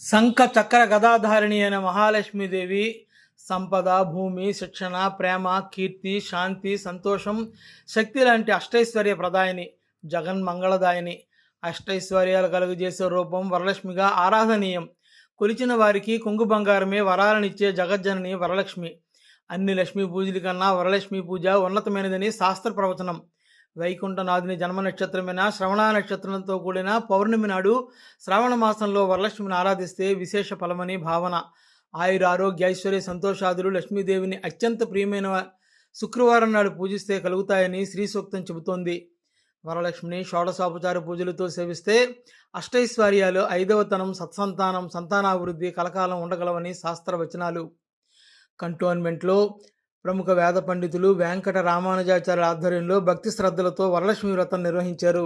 శంఖ చక్ర గదాధారిణి అయిన మహాలక్ష్మీదేవి సంపద భూమి శిక్షణ ప్రేమ కీర్తి శాంతి సంతోషం శక్తి లాంటి అష్టైశ్వర్య ప్రదాయిని జగన్ మంగళదాయిని. అష్టైశ్వర్యాలు కలుగజేసే రూపం వరలక్ష్మిగా ఆరాధనీయం. కొలిచిన వారికి కొంగు బంగారమే వరాలనిచ్చే జగజ్జనని వరలక్ష్మి. అన్ని లక్ష్మీ పూజల కన్నా వరలక్ష్మి పూజ ఉన్నతమైనదని శాస్త్ర ప్రవచనం. వైకుంఠనాథుని జన్మ నక్షత్రమైన శ్రవణ నక్షత్రంతో కూడిన పౌర్ణమి నాడు శ్రావణ మాసంలో వరలక్ష్మిని ఆరాధిస్తే విశేష ఫలమని భావన. ఆయుర ఆరోగ్య ఐశ్వర్య సంతోషాదులు లక్ష్మీదేవిని అత్యంత ప్రియమైన శుక్రవారం నాడు పూజిస్తే కలుగుతాయని శ్రీ సూక్తం చెబుతోంది. వరలక్ష్మిని షోడశోపచార పూజలతో సేవిస్తే అష్టైశ్వర్యాలు ఐదవతనం సత్సంతానం సంతానాభివృద్ధి కలకాలం ఉండగలవని శాస్త్రవచనాలు. కంటోన్మెంట్లో ప్రముఖ వేద పండితులు వెంకట రామానుజాచార్య ఆధ్వర్యంలో భక్తి శ్రద్ధలతో వరలక్ష్మి వ్రతం నిర్వహించారు.